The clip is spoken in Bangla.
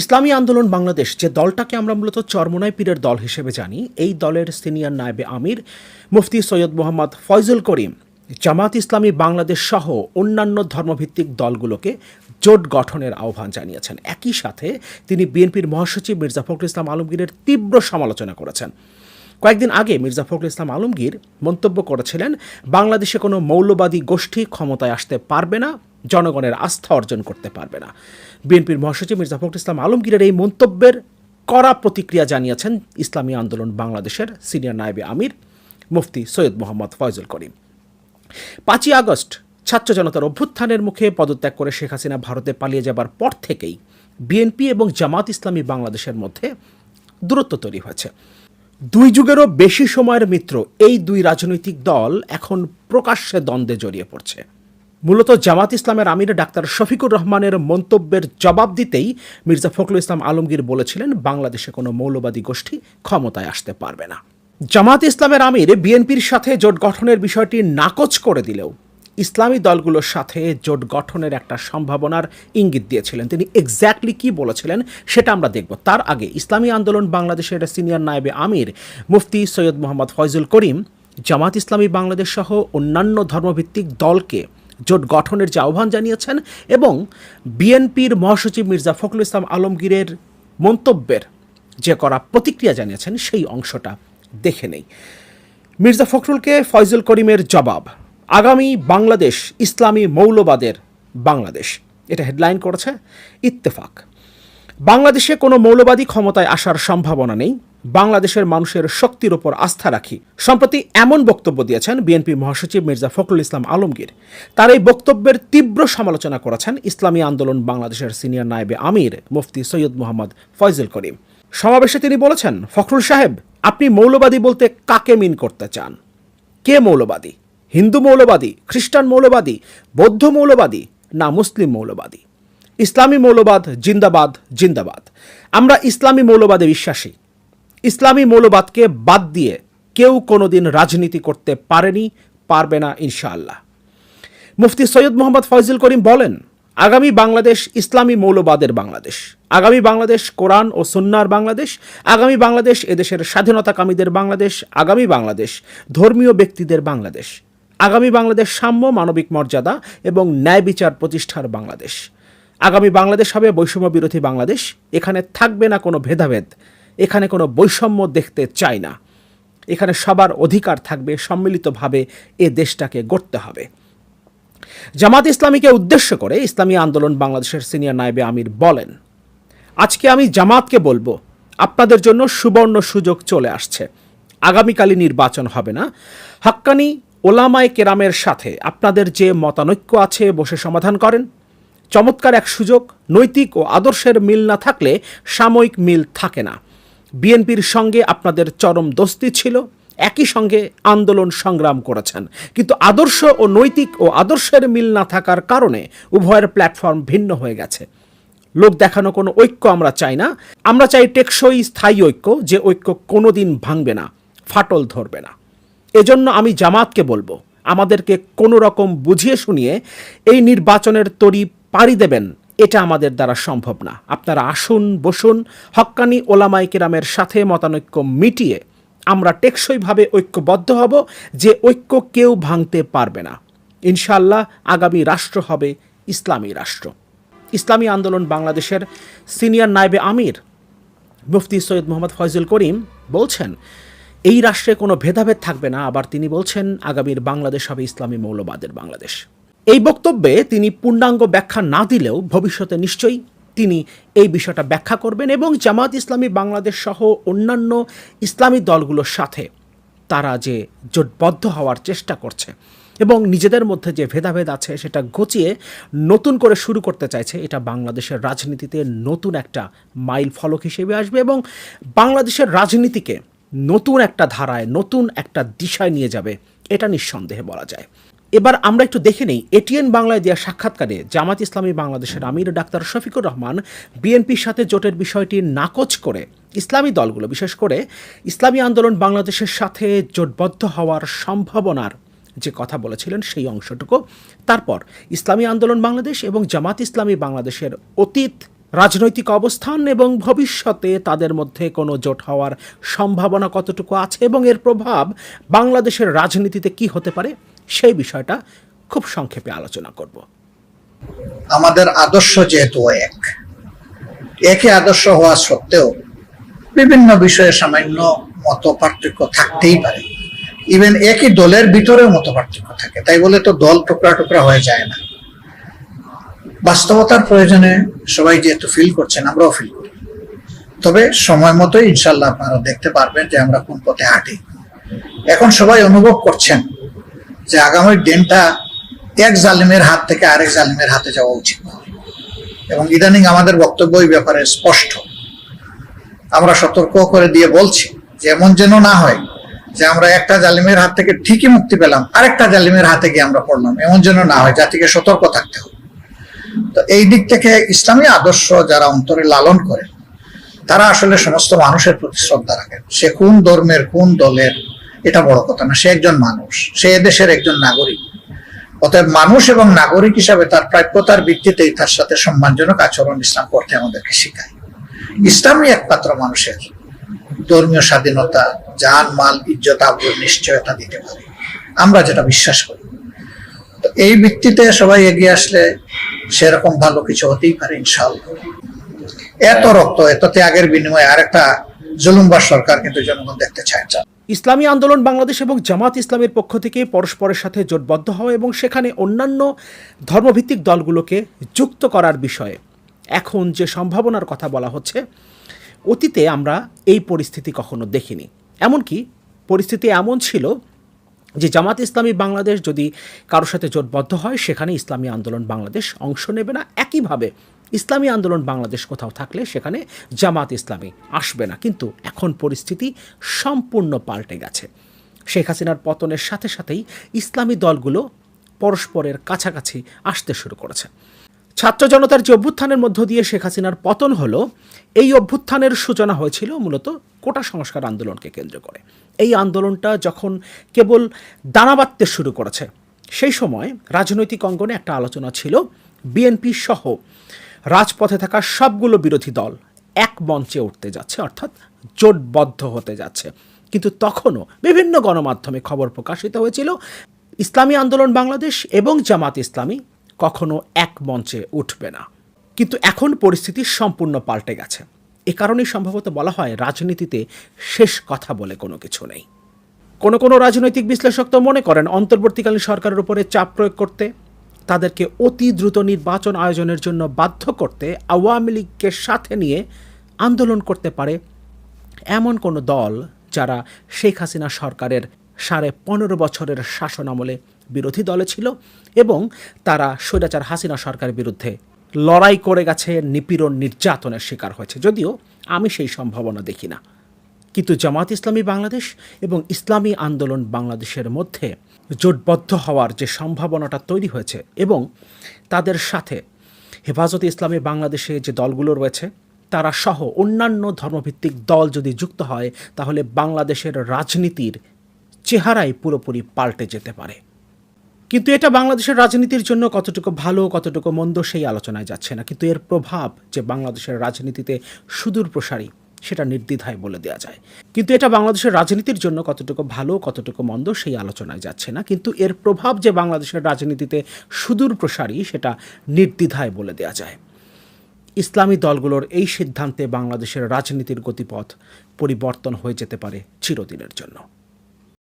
ইসলামী আন্দোলন বাংলাদেশ, যে দলটাকে আমরা মূলত চরমোনাই পীরের দল হিসেবে জানি, এই দলের সিনিয়র নায়েবে আমির, মুফতি সৈয়দ মোহাম্মদ ফয়জুল করিম, জামাত ইসলামী বাংলাদেশ সহ অন্যান্য ধর্মভিত্তিক দলগুলোকে জোট গঠনের আহ্বান জানিয়েছেন। একই সাথে তিনি বিএনপির মহাসচিব মির্জা ফখরুল ইসলাম আলমগীরের তীব্র সমালোচনা করেছেন। কয়েকদিন আগে মির্জা ফখরুল ইসলাম আলমগীর মন্তব্য করেছিলেন, বাংলাদেশে কোনো মৌলবাদী গোষ্ঠী ক্ষমতায় আসতে পারবে না জনগণের আস্থা অর্জন করতে পারবে না। বিএনপির মহাসচিব মির্জা ফখরুল ইসলাম আলমগীরের এই মন্তব্যের কড়া প্রতিক্রিয়া জানিয়েছেন ইসলামী আন্দোলন বাংলাদেশের সিনিয়র নায়েবে আমির মুফতি সৈয়দ মোহাম্মদ ফয়জুল করিম। পাঁচই আগস্ট, ছাত্র জনতার অভ্যুত্থানের মুখে পদত্যাগ করে শেখ হাসিনা ভারতে পালিয়ে যাবার পর থেকেই বিএনপি এবং জামাত ইসলামী বাংলাদেশের মধ্যে দূরত্ব তৈরি হয়েছে। দুই যুগেরও বেশি সময়ের মিত্র এই দুই রাজনৈতিক দল এখন প্রকাশ্যে দ্বন্দ্বে জড়িয়ে পড়ছে। মূলত জামাত ইসলামের আমির ডাক্তার শফিকুর রহমানের মন্তব্যের জবাব দিতেই মির্জা ফখরুল ইসলাম আলমগীর বলেছিলেন, বাংলাদেশে কোনো মৌলবাদী গোষ্ঠী ক্ষমতায় আসতে পারবে না। জামাত ইসলামের আমির বিএনপির সাথে জোট গঠনের বিষয়টি নাকচ করে দিলেও ইসলামী দলগুলোর সাথে জোট গঠনের একটা সম্ভাবনার ইঙ্গিত দিয়েছিলেন। তিনি এক্স্যাক্টলি কি বলেছিলেন সেটা আমরা দেখব। তার আগে ইসলামী আন্দোলন বাংলাদেশের সিনিয়র নায়েবে আমির মুফতি সৈয়দ মোহাম্মদ ফয়জুল করিম, জামাত ইসলামী বাংলাদেশ সহ অন্যান্য ধর্মভিত্তিক দলকে জোট গঠনের যে আহ্বান জানিয়েছেন এবং বিএনপির মহাসচিব মির্জা ফখরুল ইসলাম আলমগীরের মন্তব্যের যে করা প্রতিক্রিয়া জানিয়েছেন, সেই অংশটা দেখে নেই। মির্জা ফখরুলকে ফয়জুল করিমের জবাব, আগামী বাংলাদেশ ইসলামী মৌলবাদের বাংলাদেশ। এটা হেডলাইন করেছে ইত্তেফাক। বাংলাদেশে কোনো মৌলবাদী ক্ষমতায় আসার সম্ভাবনা নেই। বাংলাদেশের মানুষের শক্তির ওপর আস্থা রাখি। সম্প্রতি এমন বক্তব্য দিয়েছেন বিএনপি মহাসচিব মির্জা ফখরুল ইসলাম আলমগীর। তার এই বক্তব্যের তীব্র সমালোচনা করেছেন ইসলামী আন্দোলন বাংলাদেশের সিনিয়র নায়েবে আমির মুফতি সৈয়দ মোহাম্মদ ফয়জুল করিম। সমাবেশে তিনি বলেছেন, ফখরুল সাহেব, আপনি মৌলবাদী বলতে কাকে মিন করতে চান? কে মৌলবাদী? হিন্দু মৌলবাদী, খ্রিস্টান মৌলবাদী, বৌদ্ধ মৌলবাদী না মুসলিম মৌলবাদী? ইসলামী মৌলবাদ জিন্দাবাদ জিন্দাবাদ। আমরা ইসলামী মৌলবাদে বিশ্বাসী। ইসলামী মৌলবাদকে বাদ দিয়ে কেউ কোনোদিন রাজনীতি করতে পারেনি, পারবে না ইনশাআল্লাহ। মুফতি সৈয়দ মোহাম্মদ ফয়জুল করিম বলেন, আগামী বাংলাদেশ ইসলামী মৌলবাদের বাংলাদেশ, আগামী বাংলাদেশ কোরআন ও সুন্নার বাংলাদেশ, আগামী বাংলাদেশ এদেশের স্বাধীনতাকামীদের বাংলাদেশ, আগামী বাংলাদেশ ধর্মীয় ব্যক্তিদের বাংলাদেশ, আগামী বাংলাদেশ সাম্য, মানবিক মর্যাদা এবং ন্যায় বিচার প্রতিষ্ঠার বাংলাদেশ, আগামী বাংলাদেশ হবে বৈষম্য বিরোধী বাংলাদেশ, এখানে থাকবে না কোনো ভেদাভেদ। এখানে কোনো বৈষম্য দেখতে চাই না। এখানে সবার অধিকার থাকবে, সম্মিলিতভাবে এ দেশটাকে গড়তে হবে। জামাত ইসলামীকে উদ্দেশ্য করে ইসলামী আন্দোলন বাংলাদেশের সিনিয়র নায়েবে আমির বলেন, আজকে আমি জামাতকে বলব, আপনাদের জন্য সুবর্ণ সুযোগ চলে আসছে। আগামীকালই নির্বাচন হবে না। হাক্কানি ওলামায় কেরামের সাথে আপনাদের যে মতানৈক্য আছে বসে সমাধান করেন। চমৎকার এক সুযোগ, নৈতিক ও আদর্শের মিল না থাকলে সাময়িক মিল থাকে না। বিএনপির সঙ্গে আপনাদের চরম দোস্তি ছিল, একই সঙ্গে আন্দোলন সংগ্রাম করেছেন। কিন্তু আদর্শ ও নৈতিক ও আদর্শের মিল না থাকার কারণে উভয়ের প্ল্যাটফর্ম ভিন্ন হয়ে গেছে। লোক দেখানো কোনো ঐক্য আমরা চাই না। আমরা চাই টেকসই স্থায়ী ঐক্য, যে ঐক্য কোনোদিন ভাঙবে না, ফাটল ধরবে না। এজন্য আমি জামাতকে বলব, আমাদেরকে কোনো রকম বুঝিয়ে শুনিয়ে এই নির্বাচনের তরি পাড়ি দেবেন এটা আমাদের দ্বারা সম্ভব না। আপনারা আসুন, বসুন, হক্কানি ওলামাই কেরামের সাথে মতানৈক্য মিটিয়ে আমরা টেকসইভাবে ঐক্যবদ্ধ হব যে ঐক্য কেউ ভাঙতে পারবে না। ইনশাল্লাহ আগামী রাষ্ট্র হবে ইসলামী রাষ্ট্র। ইসলামী আন্দোলন বাংলাদেশের সিনিয়র নায়েবে আমির মুফতি সৈয়দ মোহাম্মদ ফয়জুল করিম বলছেন, এই রাষ্ট্রে কোনো ভেদাভেদ থাকবে না। আবার তিনি বলছেন, আগামীর বাংলাদেশ হবে ইসলামী মৌলবাদের বাংলাদেশ। এই বক্তব্যে তিনি পূর্ণাঙ্গ ব্যাখ্যা না দিলেও ভবিষ্যতে নিশ্চয়ই তিনি এই বিষয়টা ব্যাখ্যা করবেন এবং জামাত ইসলামী বাংলাদেশ সহ অন্যান্য ইসলামী দলগুলোর সাথে তারা যে জোটবদ্ধ হওয়ার চেষ্টা করছে এবং নিজেদের মধ্যে যে ভেদাভেদ আছে সেটা ঘুচিয়ে নতুন করে শুরু করতে চাইছে, এটা বাংলাদেশের রাজনীতিতে নতুন একটা মাইল ফলক হিসেবে আসবে এবং বাংলাদেশের রাজনীতিকে নতুন একটা ধারায়, নতুন একটা দিশায় নিয়ে যাবে, এটা নিঃসন্দেহে বলা যায়। এবার আমরা একটু দেখে নেই এটিএন বাংলায় দেওয়া সাক্ষাৎকারে জামাত ইসলামী বাংলাদেশের আমির ডাক্তার শফিকুর রহমান বিএনপির সাথে জোটের বিষয়টি নাকচ করে ইসলামী দলগুলো, বিশেষ করে ইসলামী আন্দোলন বাংলাদেশের সাথে জোটবদ্ধ হওয়ার সম্ভাবনার যে কথা বলেছিলেন সেই অংশটুকু। তারপর ইসলামী আন্দোলন বাংলাদেশ এবং জামাত ইসলামী বাংলাদেশের অতীত রাজনৈতিক অবস্থান এবং ভবিষ্যতে তাদের মধ্যে কোনো জোট হওয়ার সম্ভাবনা কতটুকু আছে এবং এর প্রভাব বাংলাদেশের রাজনীতিতে কি হতে পারে, সেই বিষয়টা খুব সংক্ষেপে আলোচনা করব। আমাদের আদর্শ যেহেতু এক একই আদর্শ হওয়া সত্ত্বেও বিভিন্ন বিষয়ে সামান্য মত পার্থক্য থাকতেই পারে। ইভেন একই দলের ভিতরেও মত পার্থক্য থাকে। তাই বলে তো দল টুকরা টুকরা হয়ে যায় না। বাস্তবতার প্রয়োজনে সবাই যেহেতু ফিল করছেন, আমরাও ফিল করি। তবে সময় মতোই ইনশাল্লাহ আপনারা দেখতে পারবেন যে আমরা কোন পথে হাঁটি। এখন সবাই অনুভব করছেন যে আগামী দিনটা এক জালিমের হাত থেকে আরেক জালিমের হাতে যাওয়া উচিত এবং ইদানিং আমাদের বক্তব্য ব্যাপারে স্পষ্ট। আমরা সতর্ক করে দিয়ে বলছি যে এমন যেন না হয় যে আমরা একটা জালিমের হাত থেকে ঠিকই মুক্তি পেলাম, আরেকটা জালিমের হাতে গিয়ে আমরা পড়লাম, এমন যেন না হয়। জাতিকে সতর্ক থাকতে হবে। তো এই দিক থেকে ইসলামী আদর্শ যারা অন্তরে লালন করে, তারা আসলে সমস্ত মানুষের প্রতি শ্রদ্ধা রাখেন সে কোন ধর্মের, কোন দলের, এটা বড় কথা না। সে একজন মানুষ, সে দেশের একজন নাগরিক। অতএব মানুষ এবং নাগরিক হিসাবে তার প্রাপ্যতার ভিত্তিতেই তার সাথে সম্মানজনক আচরণ ইসলাম করতে আমাদেরকে শেখায়। ইসলামই একমাত্র মানুষের ধর্মীয় স্বাধীনতা, জান, মাল, ইজ্জত আব্রুর নিশ্চয়তা দিতে পারে। আমরা যেটা বিশ্বাস করি। এই ভিত্তিতে সবাই এগিয়ে আসলে সেরকম ভালো কিছু হতেই পারে, ইনশাআল্লাহ। এত রক্ত, এত ত্যাগের বিনিময়ে আরেকটা জুলুমবার সরকার কিন্তু জনগণ দেখতে চায়। না ইসলামী আন্দোলন বাংলাদেশ এবং জামাত ইসলামের পক্ষ থেকে পরস্পরের সাথে জোটবদ্ধ হওয়া এবং সেখানে অন্যান্য ধর্মভিত্তিক দলগুলোকে যুক্ত করার বিষয়ে এখন যে সম্ভাবনার কথা বলা হচ্ছে, অতীতে আমরা এই পরিস্থিতি কখনো দেখিনি। এমনকি পরিস্থিতি এমন ছিল যে জামাত ইসলামী বাংলাদেশ যদি কারোর সাথে জোটবদ্ধ হয়, সেখানে ইসলামী আন্দোলন বাংলাদেশ অংশ নেবে না। একইভাবে ইসলামী আন্দোলন বাংলাদেশ কোথাও থাকলে সেখানে জামাত ইসলামী আসবে না। কিন্তু এখন পরিস্থিতি সম্পূর্ণ পাল্টে গেছে। শেখ হাসিনার পতনের সাথে সাথেই ইসলামী দলগুলো পরস্পরের কাছাকাছি আসতে শুরু করেছে। ছাত্র জনতার যে অভ্যুত্থানের মধ্য দিয়ে শেখ হাসিনার পতন হলো, এই অভ্যুত্থানের সূচনা হয়েছিল মূলত কোটা সংস্কার আন্দোলনকে কেন্দ্র করে। এই আন্দোলনটা যখন কেবল দানা বাঁধতে শুরু করেছে, সেই সময় রাজনৈতিক অঙ্গনে একটা আলোচনা ছিল বিএনপি সহ রাজপথে থাকা সবগুলো বিরোধী দল এক মঞ্চে উঠতে যাচ্ছে, অর্থাৎ জোটবদ্ধ হতে যাচ্ছে। কিন্তু তখনও বিভিন্ন গণমাধ্যমে খবর প্রকাশিত হয়েছিল, ইসলামী আন্দোলন বাংলাদেশ এবং জামাত ইসলামী কখনো এক মঞ্চে উঠবে না। কিন্তু এখন পরিস্থিতি সম্পূর্ণ পাল্টে গেছে। এ কারণেই সম্ভবত বলা হয় রাজনীতিতে শেষ কথা বলে কোনো কিছু নেই। কোনো কোনো রাজনৈতিক বিশ্লেষক তো মনে করেন, অন্তর্বর্তীকালীন সরকারের উপরে চাপ প্রয়োগ করতে, তাদেরকে অতি দ্রুত নির্বাচন আয়োজনের জন্য বাধ্য করতে, আওয়ামী লীগকে সাথে নিয়ে আন্দোলন করতে পারে এমন কোনো দল যারা শেখ হাসিনা সরকারের সাড়ে পনেরো বছরের শাসন আমলে বিরোধী দলে ছিল এবং তারা স্বৈরাচার হাসিনা সরকারের বিরুদ্ধে লড়াই করে গেছে, নিপীড়ন, নির্যাতনের শিকার হয়েছে। যদিও আমি সেই সম্ভাবনা দেখি না। কিন্তু জামাত ইসলামী বাংলাদেশ এবং ইসলামী আন্দোলন বাংলাদেশের মধ্যে জোটবদ্ধ হওয়ার যে সম্ভাবনাটা তৈরি হয়েছে এবং তাদের সাথে হেফাজতে ইসলামী বাংলাদেশে যে দলগুলো রয়েছে, তারা সহ অন্যান্য ধর্মভিত্তিক দল যদি যুক্ত হয়, তাহলে বাংলাদেশের রাজনীতির চেহারাই পুরোপুরি পাল্টে যেতে পারে। কিন্তু এটা বাংলাদেশের রাজনীতির জন্য কতটুকু ভালো, কতটুকু মন্দ সেই আলোচনায় যাচ্ছে না। কিন্তু এর প্রভাব যে বাংলাদেশের রাজনীতিতে সুদূর প্রসারী, সেটা নির্দ্বিধায় বলে দেওয়া যায়। কিন্তু এটা বাংলাদেশের রাজনীতির জন্য কতটুকু ভালো, কতটুকু মন্দ সেই আলোচনায় যাচ্ছে না। কিন্তু এর প্রভাব যে বাংলাদেশের রাজনীতিতে সুদূর প্রসারী, সেটা নির্দ্বিধায় বলে দেওয়া যায়। ইসলামী দলগুলোর এই সিদ্ধান্তে বাংলাদেশের রাজনীতির গতিপথ পরিবর্তন হয়ে যেতে পারে চিরদিনের জন্য।